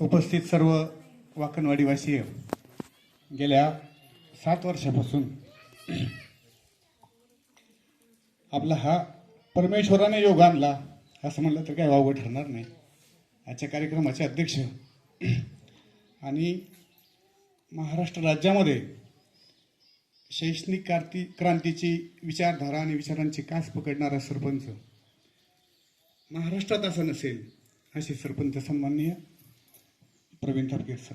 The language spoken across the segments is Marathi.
उपस्थित सर्व वाकणवाडीवासीय गेल्या सात वर्षापासून आपला हा परमेश्वराने योग आणला असं म्हणलं तर काही वावगं ठरणार नाही. आजच्या कार्यक्रमाचे अध्यक्ष आणि महाराष्ट्र राज्यामध्ये शैक्षणिक कार्ती क्रांतीची विचारधारा आणि विचारांची कास पकडणारा सरपंच महाराष्ट्रात असं नसेल असे सरपंच सन्माननीय प्रवीण थरकेर सर.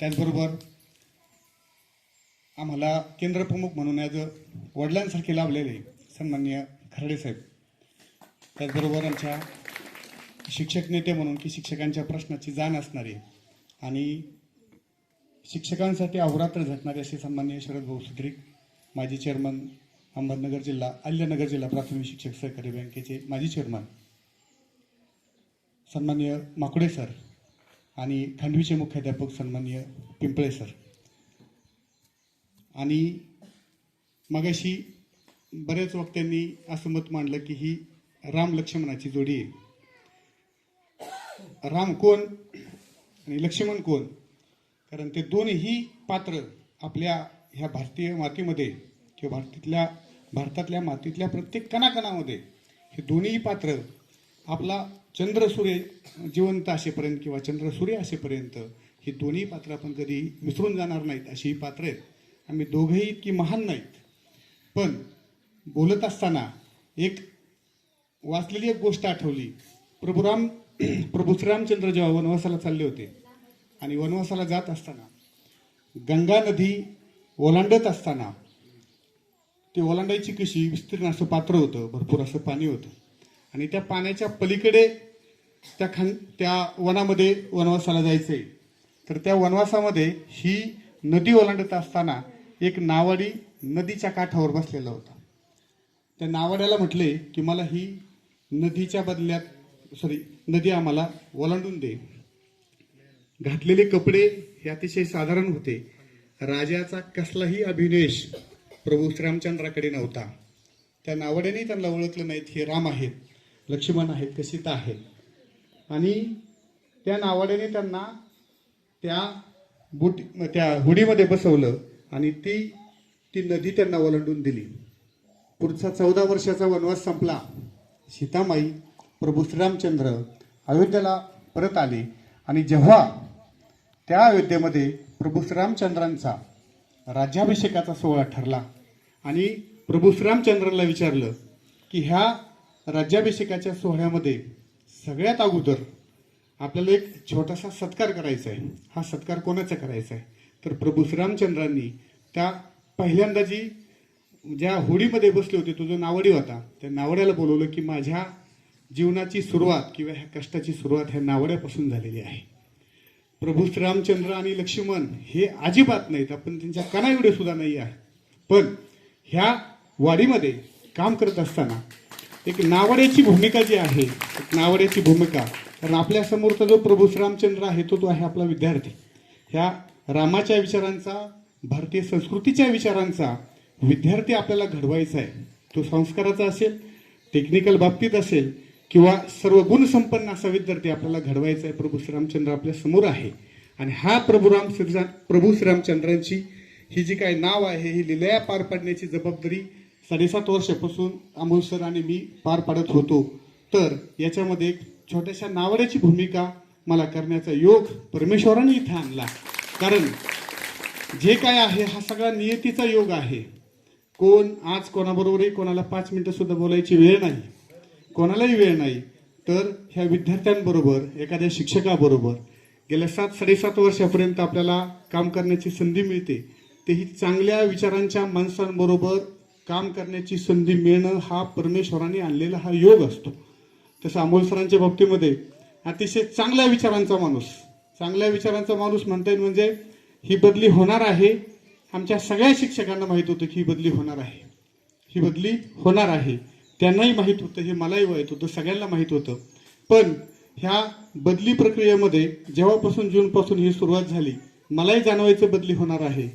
त्याचबरोबर आम्हाला केंद्रप्रमुख म्हणून ॲज वडिलांसारखे लाभलेले सन्माननीय खर्डे साहेब. त्याचबरोबर आमच्या शिक्षक नेते म्हणून की शिक्षकांच्या प्रश्नाची जाण असणारे आणि शिक्षकांसाठी अहोरात्र झटणारे असे सन्मान्य शरद भाऊ सुद्रिक माजी चेअरमन अहमदनगर जिल्हा अल्यनगर जिल्हा प्राथमिक शिक्षक सहकारी बँकेचे माजी चेअरमन सन्मान्य माकुडे सर आणि खांडवीचे मुख्याध्यापक सन्मान्य पिंपळे सर. आणि मगाशी बऱ्याच वक्त्यांनी असं मत मांडलं की ही राम लक्ष्मणाची जोडी आहे. राम कोण आणि लक्ष्मण कोण? कारण ते दोनही पात्र आपल्या ह्या भारतीय मातीमध्ये किंवा भारतातल्या भारतातल्या मातीतल्या प्रत्येक कणाकणामध्ये हे दोन्ही पात्र आपला चंद्र सूर्य जिवंत असेपर्यंत किंवा चंद्र सूर्य असेपर्यंत ही दोन्ही पात्र आपण कधी विसरून जाणार नाहीत अशी ही पात्र आहेत. आम्ही दोघंही इतकी महान नाहीत. पण बोलत असताना एक वाचलेली एक गोष्ट आठवली. प्रभुराम प्रभू श्रीरामचंद्र जेव्हा वनवासाला चालले होते आणि वनवासाला जात असताना गंगा नदी ओलांडत असताना ते ओलांडायची कशी विस्तीर्ण असं पात्र होतं भरपूर असं पाणी होतं. आणि त्या पाण्याच्या पलीकडे त्या खान त्या वनामध्ये वनवासाला जायचंय. तर त्या वनवासामध्ये ही नदी ओलांडत असताना एक नावाडी नदीच्या काठावर बसलेला होता. त्या नावाड्याला म्हटले की मला ही नदीच्या बदल्यात सॉरी नदी आम्हाला ओलांडून दे. घातलेले कपडे हे अतिशय साधारण होते. राजाचा कसलाही अभिनेश प्रभू श्रीरामचंद्राकडे नव्हता. त्या नावाड्याने त्यांना ओळखलं नाहीत हे राम आहेत. लक्ष्मण आहेत ते सीता आहेत. आणि त्या नावाड्याने त्यांना त्या बुटी त्या हुडीमध्ये बसवलं आणि ती ती नदी त्यांना ओलांडून दिली. पुढचा चौदा वर्षाचा वनवास संपला. सीतामाई प्रभू श्रीरामचंद्र अयोध्येला परत आले आणि जेव्हा त्या अयोध्येमध्ये प्रभू श्रीरामचंद्रांचा राज्याभिषेकाचा सोहळा ठरला आणि प्रभू श्रीरामचंद्रांना विचारलं की ह्या राज्याभिषेकाच्या सोहळ्यामध्ये सगळ्यात अगोदर आपल्याला एक छोटासा सत्कार करायचा आहे. हा सत्कार कोणाचा करायचा आहे? तर प्रभू श्रीरामचंद्रांनी त्या पहिल्यांदा जी ज्या होडीमध्ये बसले होते तो जो नावडी होता त्या नावड्याला बोलवलं की माझ्या जीवनाची सुरुवात किंवा ह्या कष्टाची सुरुवात ह्या नावड्यापासून झालेली आहे. प्रभू श्रीरामचंद्र आणि लक्ष्मण हे अजिबात नाहीत. आपण त्यांच्या कणा एवढे सुद्धा नाही आहे. पण ह्या वाडीमध्ये काम करत असताना एक नावड्याची भूमिका जी आहे एक नावड्याची भूमिका कारण आपल्यासमोरचा जो प्रभू श्रीरामचंद्र आहे तो तो आहे आपला विद्यार्थी. ह्या रामाच्या विचारांचा भारतीय संस्कृतीच्या विचारांचा विद्यार्थी आपल्याला घडवायचा आहे. तो संस्काराचा असेल टेक्निकल बाबतीत असेल किंवा सर्व गुणसंपन्न असा विद्यार्थी आपल्याला घडवायचा आहे. प्रभू श्रीरामचंद्र आपल्यासमोर आहे. आणि हा प्रभू राम श्रीरा प्रभू श्रीरामचंद्रांची ही जी काही नाव आहे ही लिलया पार पाडण्याची जबाबदारी साडेसात वर्षापासून अमोल सर आणि मी पार पाडत होतो. तर याच्यामध्ये एक छोट्याशा नावड्याची भूमिका मला करण्याचा योग परमेश्वराने इथे आणला. कारण जे काय आहे हा सगळा नियतीचा योग आहे. कोण आज कोणाबरोबरही कोणाला पाच मिनटंसुद्धा बोलायची वेळ नाही. कोणालाही वेळ नाही. तर ह्या विद्यार्थ्यांबरोबर एखाद्या शिक्षकाबरोबर गेल्या सात साडेसात वर्षापर्यंत आपल्याला काम करण्याची संधी मिळते. तेही चांगल्या विचारांच्या माणसांबरोबर काम करण्याची संधी मिळणं हा परमेश्वराने आणलेला हा योग असतो. तसं अमोल सरांच्या बाबतीमध्ये अतिशय चांगल्या विचारांचा माणूस चांगल्या विचारांचा माणूस म्हणता येईल म्हणजे ही बदली होणार आहे. आमच्या सगळ्या शिक्षकांना माहीत होतं की ही बदली होणार आहे. ही बदली होणार आहे. त्यांनाही माहीत होतं हे मलाही माहीत होतं सगळ्यांना माहीत होतं. पण ह्या बदली प्रक्रियेमध्ये जेव्हापासून जूनपासून ही सुरुवात झाली मलाही जाणवायचं बदली होणार आहे.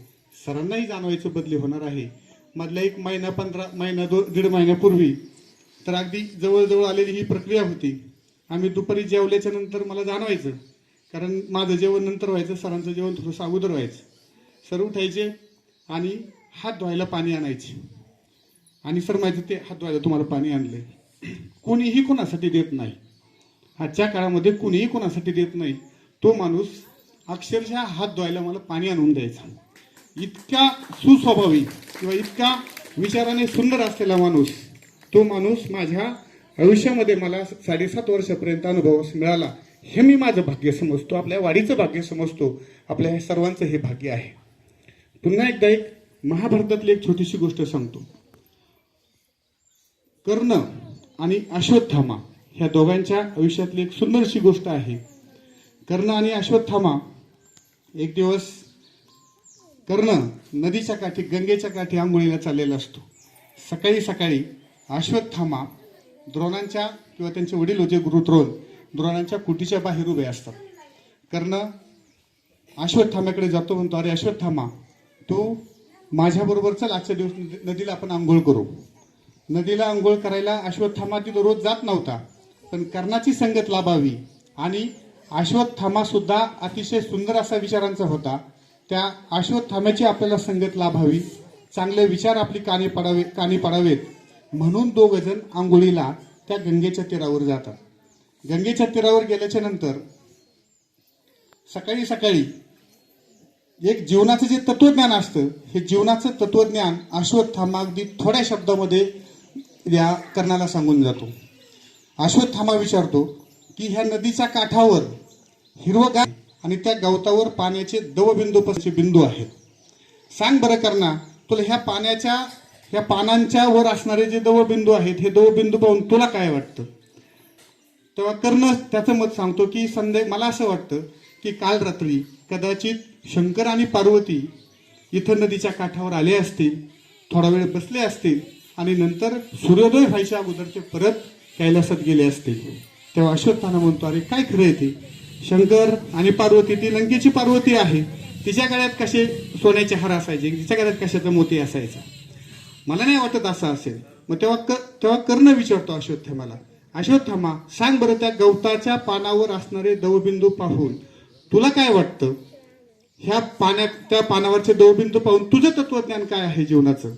सरांनाही जाणवायचं बदली होणार आहे. मधल्या एक महिना पंधरा महिना दो दीड महिन्यापूर्वी. तर अगदी जवळजवळ आलेली ही प्रक्रिया होती. आम्ही दुपारी जेवल्याच्या नंतर मला जाणवायचं. कारण माझं जेवण नंतर व्हायचं सरांचं जेवण थोडंसं अगोदर व्हायचं. सर उठायचे आणि हात धुवायला पाणी आणायचे. आणि सर माझं ते हात धुवायला तुम्हाला पाणी आणले कोणीही कोणासाठी देत नाही. आजच्या काळामध्ये कोणीही कोणासाठी देत नाही. तो माणूस अक्षरशः हात धुवायला मला पाणी आणून द्यायचा. इतक्या सुस्वभावी किंवा इतका विचाराने सुंदर असलेला माणूस तो माणूस माझ्या आयुष्यामध्ये मला साडेसात वर्षापर्यंत अनुभव मिळाला हे मी माझं भाग्य समजतो आपल्या वाडीचं भाग्य समजतो आपल्या ह्या सर्वांचं हे भाग्य आहे. पुन्हा एकदा एक महाभारतातली एक छोटीशी गोष्ट सांगतो. कर्ण आणि अश्वत्थामा ह्या दोघांच्या आयुष्यातली एक सुंदरशी गोष्ट आहे. कर्ण आणि अश्वत्थामा एक दिवस कर्ण नदीच्या काठी गंगेच्या काठी आंघोळीला चाललेला असतो. सकाळी सकाळी अश्वत्थामा द्रोणांच्या किंवा त्यांचे वडील होते गुरुद्रोण द्रोणांच्या कुटीच्या बाहेर उभे असतात. कर्ण अश्वत्थाम्याकडे जातो म्हणतो अरे अश्वत्थामा तू माझ्याबरोबर चल आजच्या दिवस नदीला आपण आंघोळ करू. नदीला आंघोळ करायला अश्वत्थामा तिथं रोज जात नव्हता पण कर्णाची संगत लाभावी आणि अश्वत्थामा सुद्धा अतिशय सुंदर असा विचारांचा होता. त्या अश्वत्थाम्याची आपल्याला संगत लाभावी चांगले विचार आपली काने पडावे कानी पडावेत. म्हणून दोघजण आंघोळीला त्या गंगेच्या तीरावर जातात. गंगेच्या तीरावर गेल्याच्यानंतर सकाळी सकाळी एक जीवनाचं जे तत्वज्ञान असतं हे जीवनाचं तत्वज्ञान अश्वत्थामा अगदी थोड्या शब्दामध्ये या कर्णाला सांगून जातो. अश्वत्थामा विचारतो की ह्या नदीच्या काठावर हिरवगार आणि त्या गवतावर पाण्याचे दवबिंदू पसे बिंदू आहेत. सांग बरं करना तुला ह्या पाण्याच्या ह्या पानांच्या वर असणारे जे दवबिंदू आहेत हे दवबिंदू पाहून तुला काय वाटतं? तेव्हा कर्ण त्याचं मत सांगतो की संध्या मला असं वाटतं की काल रात्री कदाचित शंकर आणि पार्वती इथं नदीच्या काठावर आले असतील थोडा वेळ बसले असतील आणि नंतर सूर्योदय व्हायच्या अगोदर ते परत कैलासात गेले असतील. तेव्हा अश्वत्थाना म्हणतो अरे काय खरं आहे ते? शंकर आणि पार्वती ती लंकेची पार्वती आहे. तिच्या गळ्यात कसे सोन्याचे हार असायचे? तिच्या गळ्यात कशाचा मोती असायचा? मला नाही वाटत असं असेल. मग तेव्हा क तेव्हा कर्ण विचारतो अश्वत्थामाला अश्वत्थामा सांग बरं त्या गवताच्या पानावर असणारे दवबिंदू पाहून तुला काय वाटतं? ह्या पाण्यात त्या पानावरचे दवबिंदू पाहून तुझं तत्वज्ञान काय आहे जीवनाचं?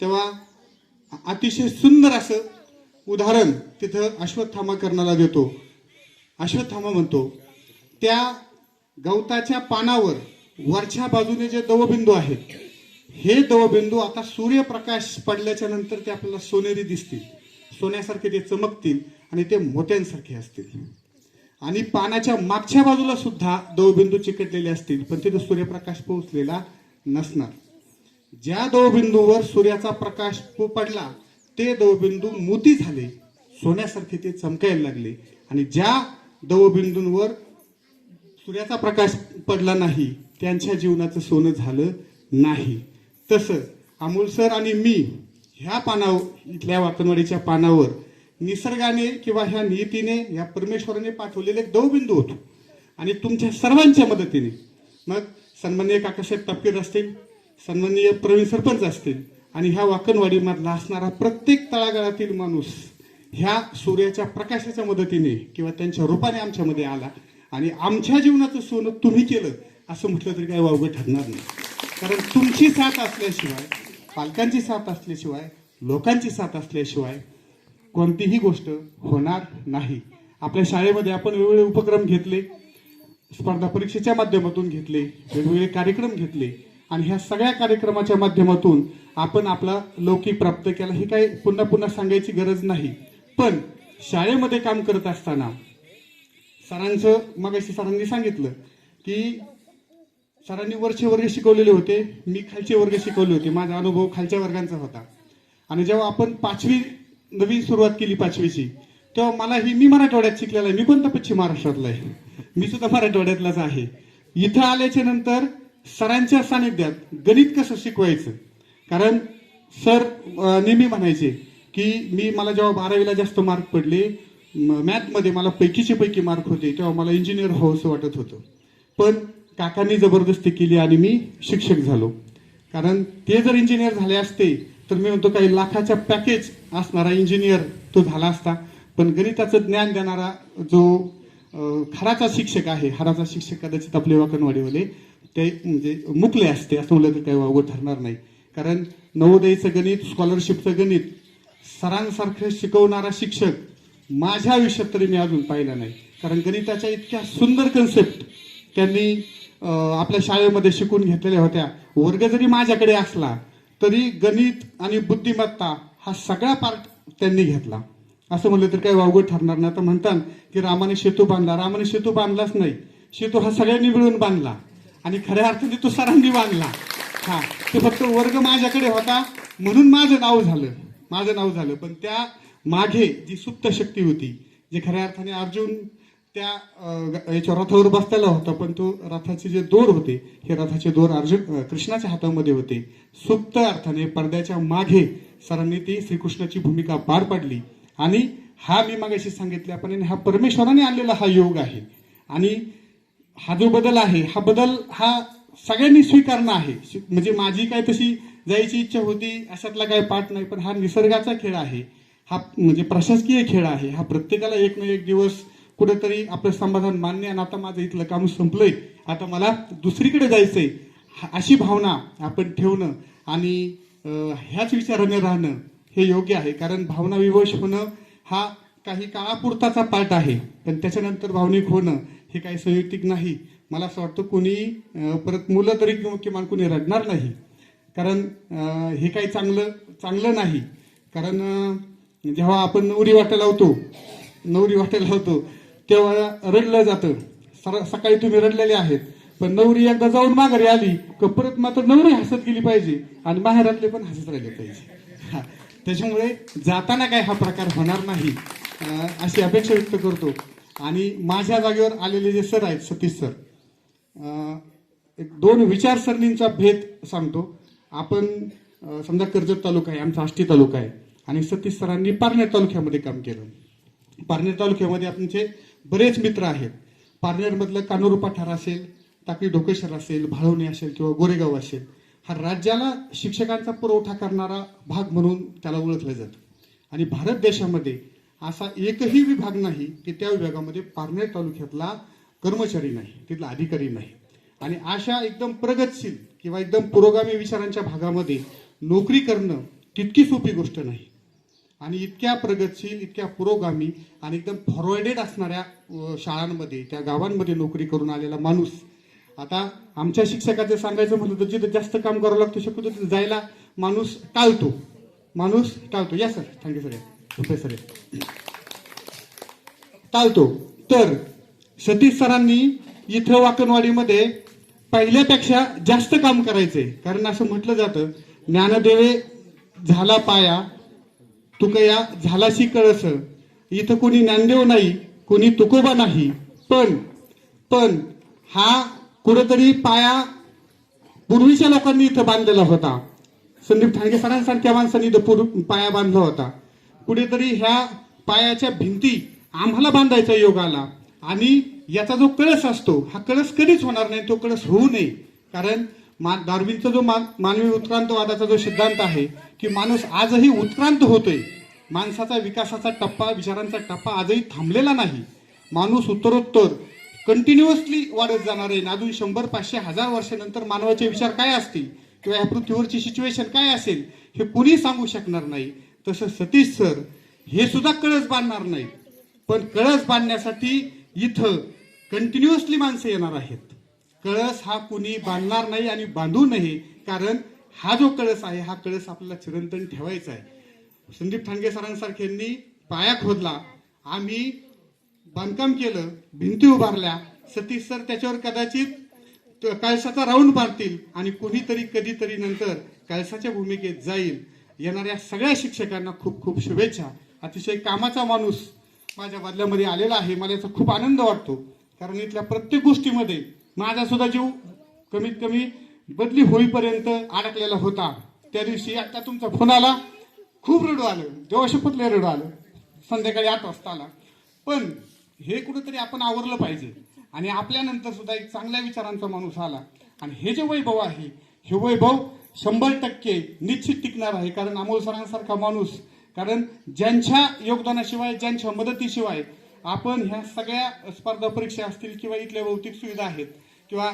तेव्हा अतिशय सुंदर असं उदाहरण तिथं अश्वत्थामा कर्णाला देतो. अश्वत्थामा म्हणतो त्या गवताच्या पानावर वरच्या बाजूने जे दवबिंदू आहेत हे दवबिंदू आता सूर्यप्रकाश पडल्याच्या नंतर ते आपल्याला सोनेरी दिसतील. सोन्यासारखे ते चमकतील आणि ते मोत्यांसारखे असतील. आणि पानाच्या मागच्या बाजूला सुद्धा दवबिंदू चिकटलेले असतील पण तिथे सूर्यप्रकाश पोहोचलेला नसणार. ज्या दवबिंदूवर सूर्याचा प्रकाश पडला ते दवबिंदू मोती झाले सोन्यासारखे ते चमकायला लागले. आणि ज्या दवबिंदूंवर सूर्याचा प्रकाश पडला नाही त्यांच्या जीवनाचं सोनं झालं नाही. तसं अमोलसर आणि मी ह्या पानावर इथल्या वाकणवाडीच्या पानावर निसर्गाने किंवा ह्या नियतीने या परमेश्वराने पाठवलेले एक दवबिंदू होतो. आणि तुमच्या सर्वांच्या मदतीने. मग सन्माननीय काकासाहेब तपकीर असतील सन्माननीय प्रवीण सरपंच असतील आणि ह्या वाकणवाडीमधला असणारा प्रत्येक तळागाळातील माणूस ह्या सूर्याच्या प्रकाशाच्या मदतीने किंवा त्यांच्या रूपाने आमच्यामध्ये आला. आणि आमच्या जीवनाचं सोनं तुम्ही केलं असं म्हटलं तरी काही वावगं ठरणार नाही. कारण तुमची साथ असल्याशिवाय पालकांची साथ असल्याशिवाय लोकांची साथ असल्याशिवाय कोणतीही गोष्ट होणार नाही. आपल्या शाळेमध्ये आपण वेगवेगळे उपक्रम घेतले स्पर्धा परीक्षेच्या माध्यमातून घेतले वेगवेगळे कार्यक्रम घेतले आणि ह्या सगळ्या कार्यक्रमाच्या माध्यमातून आपण आपला लौकिक प्राप्त केला हे काही पुन्हा पुन्हा सांगायची गरज नाही. पण शाळेमध्ये काम करत असताना सरांचं मगाशी सरांनी सांगितलं की सरांनी वरचे वर्ग शिकवलेले होते मी खालचे वर्ग शिकवले होते. माझा अनुभव खालच्या वर्गांचा होता. आणि जेव्हा आपण पाचवी नवीन सुरुवात केली पाचवीची तेव्हा मला ही मी मराठवाड्यात शिकलेला आहे. मी कोणता पश्चिम महाराष्ट्रातला आहे? मी सुद्धा मराठवाड्यातलाच आहे. इथं आल्याच्यानंतर सरांच्या सानिध्यात गणित कसं शिकवायचं? कारण सर नेहमी म्हणायचे की मी मला जेव्हा बारावीला जास्त मार्क पडले मॅथमध्ये मला पैकीचे पैकी मार्क होते तेव्हा मला इंजिनियर हवंसं वाटत होतं. पण काकांनी जबरदस्ती केली आणि मी शिक्षक झालो. कारण ते जर इंजिनियर झाले असते तर मी म्हणतो काही लाखाच्या पॅकेज असणारा इंजिनियर तो झाला असता. पण गणिताचं ज्ञान देणारा जो खराचा शिक्षक आहे हराचा शिक्षक कदाचित आपले वाकणवाडीवाले ते म्हणजे मुकले असते असं म्हणलं तर काही वावगं ठरणार नाही. कारण नवोदयचं गणित स्कॉलरशिपचं गणित सरांसारखं शिकवणारा शिक्षक माझ्या आयुष्यात तरी मी अजून पाहिला नाही. कारण गणिताच्या इतक्या सुंदर कन्सेप्ट त्यांनी आपल्या शाळेमध्ये शिकून घेतलेल्या होत्या. वर्ग जरी माझ्याकडे असला तरी गणित आणि बुद्धिमत्ता हा सगळा पार्ट त्यांनी घेतला. असं म्हणलं तर काही वावगं ठरणार नाही. तर म्हणतात की रामाने सेतू बांधला. रामाने सेतू बांधलाच नाही. सेतू हा सगळ्यांनी मिळून बांधला. आणि खऱ्या अर्थाने तो सरांनी बांधला. हा ते फक्त वर्ग माझ्याकडे होता. म्हणून माझं नाव झालं. माझं नाव झालं. पण त्या मागे जी सुप्त शक्ती होती जे खऱ्या अर्थाने अर्जुन त्या याच्या रथावर बसलेला होता पण तो रथाचे जे दोर होते हे रथाचे दोर अर्जुन कृष्णाच्या हातामध्ये होते. सुप्त अर्थाने पडद्याच्या मागे सरांनी ती श्रीकृष्णाची भूमिका पार पाडली. आणि हा मी मागाशी सांगितल्याप्रमाणे हा परमेश्वराने आणलेला हा योग आहे. आणि हा जो बदल आहे हा बदल हा सगळ्यांनी स्वीकारणं आहे. म्हणजे माझी काय तशी जायची इच्छा होती अशातला काय पाठ नाही पण हा निसर्गाचा खेळ आहे. हा म्हणजे प्रशासकीय खेळ आहे. हा प्रत्येकाला एक ना एक दिवस कुठेतरी आपलं समाधान मान्य आणि आता माझं इथलं काम संपलंय. आता मला दुसरीकडे जायचंय. हा- अशी भावना आपण ठेवणं आणि ह्याच विचाराने राहणं हे योग्य आहे. कारण भावना विवश होणं हा काही काळापुरताचा पाठ आहे. पण त्याच्यानंतर भावनिक होणं हे काही संयुक्तिक नाही. मला असं वाटतं कोणी परत मुलं तरी किंवा किमान कोणी रडणार नाही. कारण हे काही चांगलं चांगलं नाही. कारण जेव्हा आपण नवरी वाटायला लावतो नवरी वाटायला लावतो तेव्हा रडलं जातं. सर सकाळी तुम्ही रडलेले आहेत पण नवरी एकदा जाऊन माघारी आली का परत मात्र नवरी हसत गेली पाहिजे आणि माहेरातले पण हसत राहिले पाहिजे. त्याच्यामुळे जाताना काय हा प्रकार होणार नाही अशी अपेक्षा व्यक्त करतो. आणि माझ्या जागेवर आलेले जे सर आहेत सतीश सर एक दोन विचारसरणींचा भेद सांगतो. आपण समजा कर्जत तालुका आहे आमचा आष्टी तालुका आहे. आणि सतीश सरांनी पारनेर तालुक्यामध्ये काम केलं. पारनेर तालुक्यामध्ये आमचे बरेच मित्र आहेत. पारनेरमधलं कानोर पठार असेल टाकळी ढोकेश्वर असेल भाळवणी असेल किंवा गोरेगाव असेल हा राज्याला शिक्षकांचा पुरवठा करणारा भाग म्हणून त्याला ओळखलं जातं. आणि भारत देशामध्ये असा एकही विभाग नाही की त्या विभागामध्ये पारनेर तालुक्यातला कर्मचारी नाही तिथला अधिकारी नाही. आणि अशा एकदम प्रगतशील किंवा एकदम पुरोगामी विचारांच्या भागामध्ये नोकरी करणं तितकी सोपी गोष्ट नाही. आणि इतक्या प्रगतशील इतक्या पुरोगामी आणि एकदम फॉरवर्डेड असणाऱ्या शाळांमध्ये त्या गावांमध्ये नोकरी करून आलेला माणूस. आता आमच्या शिक्षकाचं सांगायचं म्हणलं तर जिथं जास्त काम करावं लागतं शक्यतो तिथं जायला माणूस टाळतो. माणूस टाळतो. या सर थँक्यू सर प्रोफेसर टाळतो. तर सतीश सरांनी इथं वाकणवाडीमध्ये पहिल्यापेक्षा जास्त काम करायचंय कारण असं म्हटलं जातं ज्ञानदेवे झाला पाया तुकया झालाशी कळस. इथं कोणी ज्ञानदेव नाही कोणी तुकोबा नाही. पण पण हा कुठंतरी पाया पूर्वीच्या लोकांनी इथं बांधलेला होता. संदीप ठाणगे सरांसारख्या माणसांनी इथं पूर्व पाया बांधला होता. कुठेतरी ह्या पायाच्या भिंती आम्हाला बांधायचा योग आला. आणि याचा जो कळस असतो हा कळस कधीच होणार नाही तो कळस होऊ नये. कारण मा डार्विनचा जो मा- मानवी उत्क्रांतवादाचा जो सिद्धांत आहे की माणूस आजही उत्क्रांत होतोय माणसाचा विकासाचा टप्पा विचारांचा टप्पा आजही थांबलेला नाही. माणूस उत्तरोत्तर कंटिन्युअसली वाढत जाणार आहे अजून शंभर पाचशे हजार वर्षानंतर मानवाचे विचार काय असतील? किंवा या पृथ्वीवरची सिच्युएशन काय असेल? हे कुणी सांगू शकणार नाही. तसं सतीश सर हे सुद्धा कळस बांधणार नाही पण कळस बांधण्यासाठी इथं कंटिन्युअसली माणसं येणार आहेत. कळस हा कुणी बांधणार नाही आणि बांधू नये कारण हा जो कळस आहे हा कळस आपल्याला चिरंतन ठेवायचा आहे. संदीप ठाणगे सरांसारख्यांनी पाया खोदला. आम्ही बांधकाम केलं भिंती उभारल्या. सतीश सर त्याच्यावर कदाचित त- कळसाचा राऊंड मारतील आणि कुणीतरी कधीतरी नंतर कळसाच्या भूमिकेत जाईल. येणाऱ्या सगळ्या शिक्षकांना खूप खूप शुभेच्छा. अतिशय कामाचा माणूस माझ्या बदल्यामध्ये आलेला आहे. मला याचा खूप आनंद वाटतो. कारण इथल्या प्रत्येक गोष्टीमध्ये माझा सुद्धा जीव कमीत कमी बदली होईपर्यंत अडकलेला होता. त्या दिवशी आता तुमचा फोन आला. खूप रडू आलं. देवाशपतले रडू आलं. संध्याकाळी आठ वाजता आला. पण हे कुठंतरी आपण आवरलं पाहिजे. आणि आपल्यानंतर सुद्धा एक चांगल्या विचारांचा माणूस आला. आणि हे जे वैभव आहे हे वैभव शंभर टक्के निश्चित टिकणार आहे. कारण अमोल सरांसारखा माणूस कारण ज्यांच्या योगदानाशिवाय ज्यांच्या मदतीशिवाय आपण ह्या सगळ्या स्पर्धा परीक्षा असतील किंवा इथल्या भौतिक सुविधा आहेत किंवा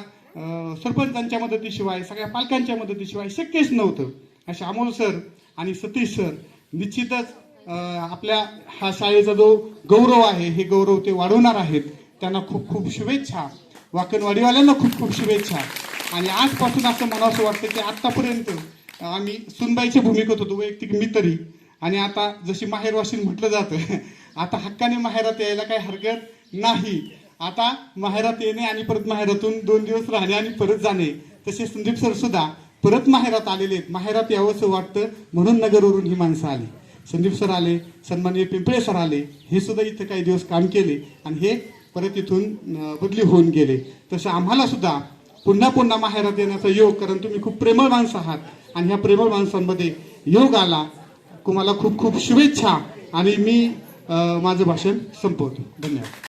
सरपंचांच्या मदतीशिवाय सगळ्या पालकांच्या मदतीशिवाय शक्यच नव्हतं असे अमोल सर आणि सतीश सर निश्चितच आपल्या हा शाळेचा जो गौरव आहे हे गौरव ते वाढवणार आहेत. त्यांना खूप खूप शुभेच्छा. वाकणवाडीवाल्यांना खूप खूप शुभेच्छा. आणि आजपासून असं म्हणावं वाटतं की आत्तापर्यंत आम्ही सुनबाईच्या भूमिकेत होतो वैयक्तिक मी तरी. आणि आता जशी माहेरवाशीन म्हटलं जातं आता हक्काने माहेरात यायला काही हरकत नाही. आता माहेरात येणे आणि परत माहेरातून दोन दिवस राहणे आणि परत जाणे तसे संदीप सर सुद्धा परत माहेरात आलेले आहेत. माहेरात यावंसं वाटतं म्हणून नगरवरून ही माणसं आली. संदीप सर आले सन्माननीय पिंपळे सर आले हे सुद्धा इथं काही दिवस काम केले आणि हे परत इथून बदली होऊन गेले. तसं आम्हाला सुद्धा पुन्हा पुन्हा माहेरात येण्याचा योग कारण तुम्ही खूप प्रेमळ माणसं आहात आणि ह्या प्रेमळ माणसांमध्ये योग आला. तुम्हाला खूप खूप शुभेच्छा आणि मी माझं भाषण संपवतो. धन्यवाद.